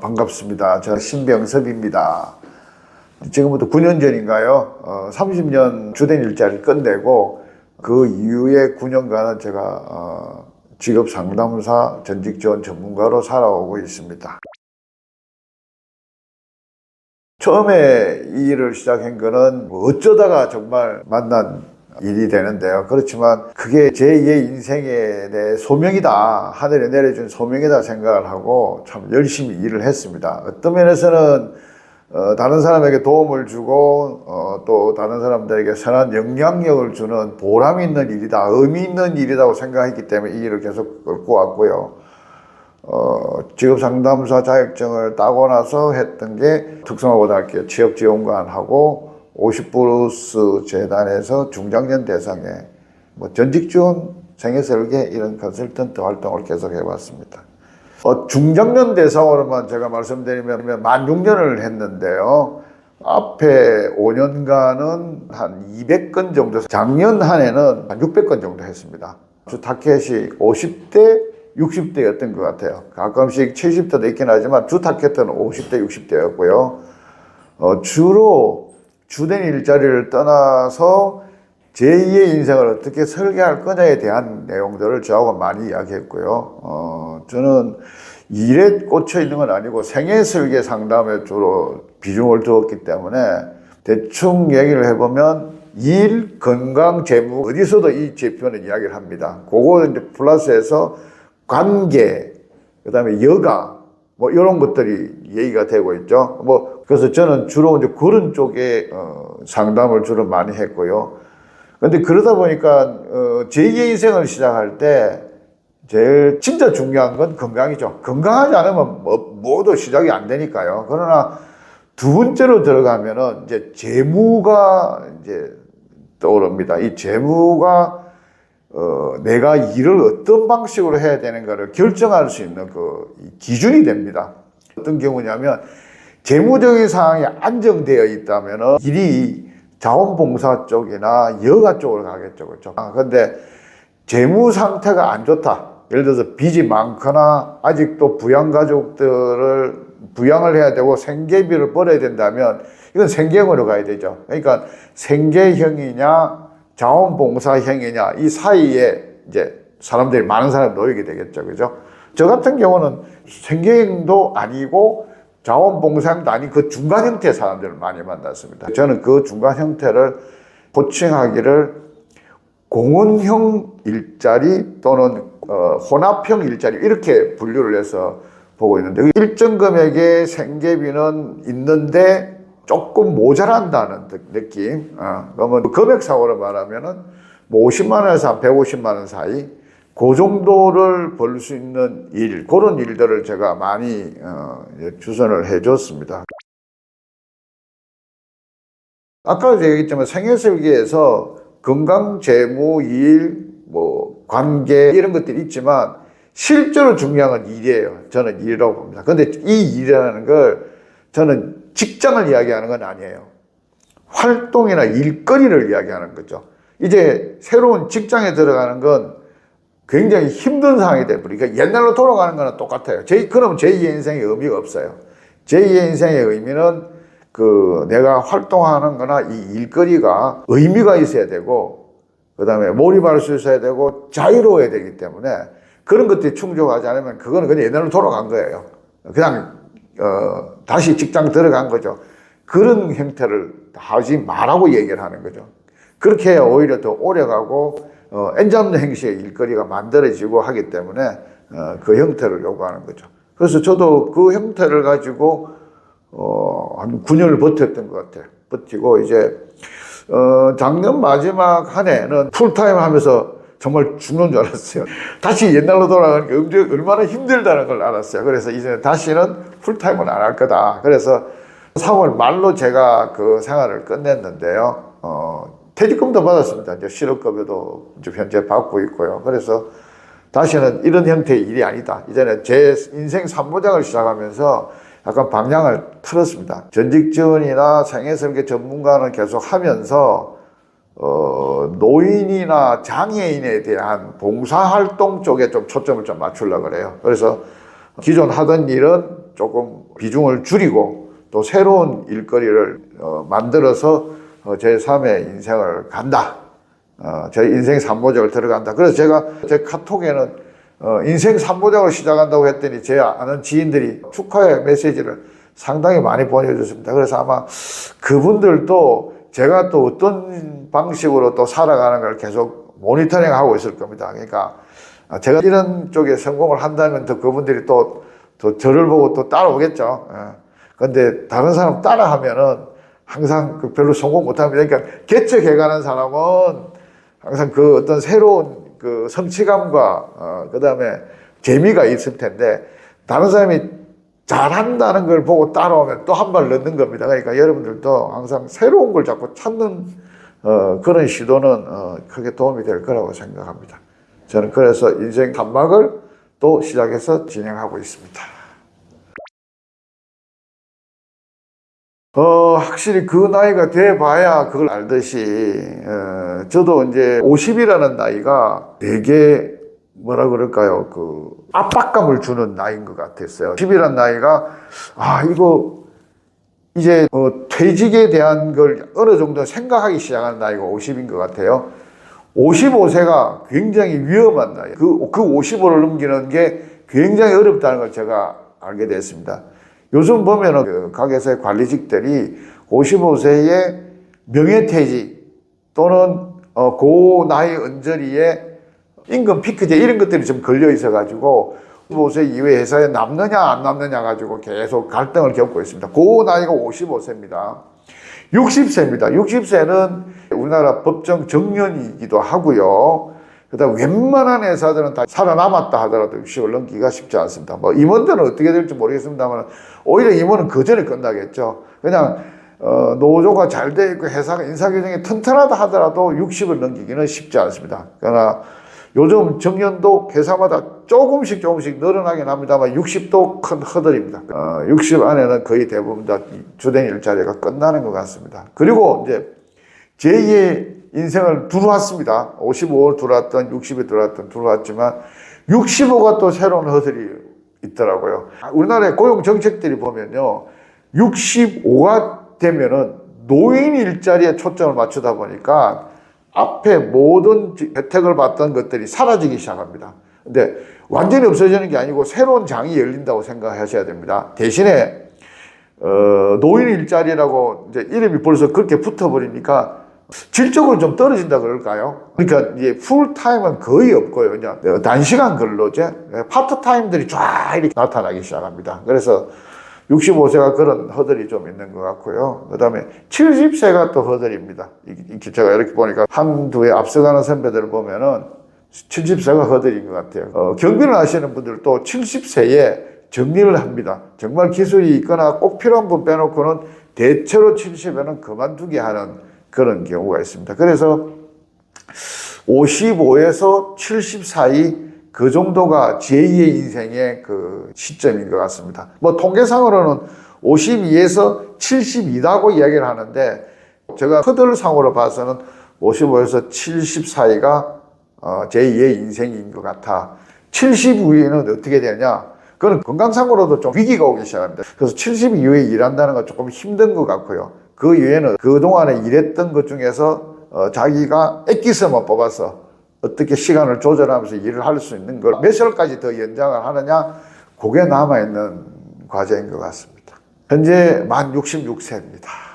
반갑습니다. 저는 신병섭입니다. 지금부터 9년 전인가요? 어, 30년 주된 일자리를 끝내고 그 이후에 9년간은 제가 어, 직업 상담사 전직 지원 전문가로 살아오고 있습니다. 처음에 이 일을 시작한 거는 뭐 어쩌다가 정말 만난 일이 되는데요. 그렇지만 그게 제2의 인생의 내 소명이다. 하늘에 내려준 소명이다 생각을 하고 참 열심히 일을 했습니다. 어떤 면에서는 어, 다른 사람에게 도움을 주고 어, 또 다른 사람들에게 선한 영향력을 주는 보람 있는 일이다. 의미 있는 일이라고 생각했기 때문에 이 일을 계속 끌고 왔고요. 어, 직업 상담사 자격증을 따고 나서 했던 게 특성화고등학교 취업 지원관하고 50플러스 재단에서 중장년 대상에 뭐 전직 지원 생애 설계 이런 컨설턴트 활동을 계속 해왔습니다. 어, 중장년 대상으로만 제가 말씀드리면 만 6년을 했는데요. 앞에 5년간은 한 200건 정도, 작년 한 해는 한 600건 정도 했습니다. 주 타켓이 50대, 60대였던 것 같아요. 가끔씩 70대도 있긴 하지만 주 타켓은 50대, 60대였고요. 어, 주로 주된 일자리를 떠나서 제2의 인생을 어떻게 설계할 거냐에 대한 내용들을 저하고 많이 이야기했고요. 어, 저는 일에 꽂혀 있는 건 아니고 생애 설계 상담에 주로 비중을 두었기 때문에 대충 얘기를 해보면 일, 건강, 재무 어디서도 이 지표는 이야기를 합니다. 그거 이제 플러스해서 관계, 그 다음에 여가, 뭐 이런 것들이 얘기가 되고 있죠. 뭐 그래서 저는 주로 이제 그런 쪽에 어, 상담을 주로 많이 했고요. 근데 그러다 보니까 어, 제2의 인생을 시작할 때 제일 진짜 중요한 건 건강이죠. 건강하지 않으면 뭐, 뭐도 시작이 안 되니까요. 그러나 두 번째로 들어가면은 이제 재무가 이제 떠오릅니다. 이 재무가 어, 내가 일을 어떤 방식으로 해야 되는가를 결정할 수 있는 그 기준이 됩니다. 어떤 경우냐면 재무적인 상황이 안정되어 있다면 일이 자원봉사 쪽이나 여가 쪽으로 가겠죠. 그렇죠. 아, 근데 재무 상태가 안 좋다. 예를 들어서 빚이 많거나 아직도 부양가족들을 부양을 해야 되고 생계비를 벌어야 된다면 이건 생계형으로 가야 되죠. 그러니까 생계형이냐 자원봉사형이냐 이 사이에 이제 사람들이 많은 사람이 놓이게 되겠죠. 그죠? 저 같은 경우는 생계형도 아니고 자원봉사형도 아닌 그 중간 형태의 사람들을 많이 만났습니다. 저는 그 중간 형태를 호칭하기를 공원형 일자리 또는 어, 혼합형 일자리 이렇게 분류를 해서 보고 있는데 일정 금액의 생계비는 있는데 조금 모자란다는 느낌. 어, 그러면 금액상으로 말하면은 뭐 50만 원에서 한 150만 원 사이 그 정도를 벌 수 있는 일 그런 일들을 제가 많이 어, 주선을 해줬습니다. 아까 얘기했지만 생애설계에서 건강, 재무, 일, 뭐 관계 이런 것들이 있지만 실제로 중요한 건 일이에요. 저는 일이라고 봅니다. 근데 이 일이라는 걸 저는 직장을 이야기하는 건 아니에요. 활동이나 일거리를 이야기하는 거죠. 이제 새로운 직장에 들어가는 건 굉장히 힘든 상황이 돼버리니까 옛날로 돌아가는 거는 똑같아요. 제, 그럼 제2의 인생의 의미가 없어요. 제2의 인생의 의미는 그 내가 활동하는 거나 이 일거리가 의미가 있어야 되고 그 다음에 몰입할 수 있어야 되고 자유로워야 되기 때문에 그런 것들이 충족하지 않으면 그거는 그냥 옛날로 돌아간 거예요. 그냥 어, 다시 직장 들어간 거죠. 그런 형태를 하지 말라고 얘기를 하는 거죠. 그렇게 오히려 더 오래가고 어, 엔잡는 행시의 일거리가 만들어지고 하기 때문에 어, 그 형태를 요구하는 거죠. 그래서 저도 그 형태를 가지고 어, 한 9년을 버텼던 것 같아요. 버티고 이제 어, 작년 마지막 한 해는 풀타임 하면서 정말 죽는 줄 알았어요. 다시 옛날로 돌아가는 게 얼마나 힘들다는 걸 알았어요. 그래서 이제 다시는 풀타임은 안 할 거다. 그래서 3월 말로 제가 그 생활을 끝냈는데요. 어, 퇴직금도 받았습니다. 이제 실업급여도 이제 현재 받고 있고요. 그래서 다시는 이런 형태의 일이 아니다. 이제는 제 인생 3부작을 시작하면서 약간 방향을 틀었습니다. 전직 지원이나 생애설계 전문가는 계속 하면서 어, 노인이나 장애인에 대한 봉사활동 쪽에 좀 초점을 좀 맞추려고 그래요. 그래서 기존 하던 일은 조금 비중을 줄이고 또 새로운 일거리를 어, 만들어서 어, 제 3의 인생을 간다. 어, 제 인생 3보작을 들어간다. 그래서 제가 제 카톡에는 어, 인생 3보작을 시작한다고 했더니 제 아는 지인들이 축하의 메시지를 상당히 많이 보내줬습니다. 그래서 아마 그분들도 제가 또 어떤 방식으로 또 살아가는 걸 계속 모니터링 하고 있을 겁니다. 그러니까 제가 이런 쪽에 성공을 한다면 또 그분들이 또, 또 저를 보고 또 따라오겠죠. 예. 근데 다른 사람 따라하면은 항상 그 별로 성공 못 합니다. 그러니까 개척해가는 사람은 항상 그 어떤 새로운 그 성취감과 어, 그 다음에 재미가 있을 텐데 다른 사람이 잘한다는 걸 보고 따라오면 또 한 발 넣는 겁니다. 그러니까 여러분들도 항상 새로운 걸 자꾸 찾는 어, 그런 시도는 어, 크게 도움이 될 거라고 생각합니다. 저는 그래서 인생 단막을 또 시작해서 진행하고 있습니다. 어, 확실히 그 나이가 돼 봐야 그걸 알듯이, 어, 저도 이제 50이라는 나이가 되게 뭐라 그럴까요? 그 압박감을 주는 나이인 것 같았어요. 10이라는 나이가, 아, 이거 이제 어, 퇴직에 대한 걸 어느 정도 생각하기 시작하는 나이가 50인 것 같아요. 55세가 굉장히 위험한 나이. 그, 그 55를 넘기는 게 굉장히 어렵다는 걸 제가 알게 됐습니다. 요즘 보면은 그 가게에서의 관리직들이 55세에 명예퇴직 또는 어, 그 나이 언저리에 임금 피크제 이런 것들이 좀 걸려 있어 가지고 55세 이후에 회사에 남느냐 안 남느냐 가지고 계속 갈등을 겪고 있습니다. 그 나이가 55세입니다. 60세입니다. 60세는 우리나라 법정 정년이기도 하고요. 그다음 웬만한 회사들은 다 살아남았다 하더라도 60을 넘기기가 쉽지 않습니다. 뭐 임원들은 어떻게 될지 모르겠습니다만 오히려 임원은 그 전에 끝나겠죠. 그냥 어, 노조가 잘 돼 있고 회사가 인사 규정이 튼튼하다 하더라도 60을 넘기기는 쉽지 않습니다. 그러나 요즘 정년도 회사마다 조금씩 조금씩 늘어나긴 합니다만 60도 큰 허들입니다. 어, 60 안에는 거의 대부분 다 주된 일자리가 끝나는 것 같습니다. 그리고 이제 제2의 인생을 들어왔습니다. 55를 들어왔던 60에 들어왔던 들어왔지만 65가 또 새로운 허들이 있더라고요. 우리나라의 고용 정책들이 보면요. 65가 되면은 노인 일자리에 초점을 맞추다 보니까 앞에 모든 혜택을 받던 것들이 사라지기 시작합니다. 근데 완전히 없어지는 게 아니고 새로운 장이 열린다고 생각하셔야 됩니다. 대신에 어, 노인 일자리라고 이제 이름이 벌써 그렇게 붙어버리니까 질적으로 좀 떨어진다 그럴까요? 그러니까 이제 풀타임은 거의 없고요. 그냥 단시간 근로제, 파트타임들이 쫙 이렇게 나타나기 시작합니다. 그래서 65세가 그런 허들이 좀 있는 것 같고요. 그 다음에 70세가 또 허들입니다. 제가 이렇게 보니까 한두에 앞서가는 선배들을 보면은 70세가 허들인 것 같아요. 어, 경비를 하시는 분들도 70세에 정리를 합니다. 정말 기술이 있거나 꼭 필요한 분 빼놓고는 대체로 70에는 그만두게 하는 그런 경우가 있습니다. 그래서 55에서 70 사이 그 정도가 제2의 인생의 그 시점인 것 같습니다. 뭐 통계상으로는 52에서 72라고 이야기를 하는데 제가 허들상으로 봐서는 55에서 70 사이가 어, 제2의 인생인 것 같아. 70 이후에는 어떻게 되냐? 그건 건강상으로도 좀 위기가 오기 시작합니다. 그래서 70 이후에 일한다는 건 조금 힘든 것 같고요. 그 이후에는 그동안에 일했던 것 중에서 어, 자기가 엑기스만 뽑아서 어떻게 시간을 조절하면서 일을 할 수 있는 걸몇 살까지 더 연장을 하느냐 그게 남아있는 과제인 것 같습니다. 현재 만 66세입니다.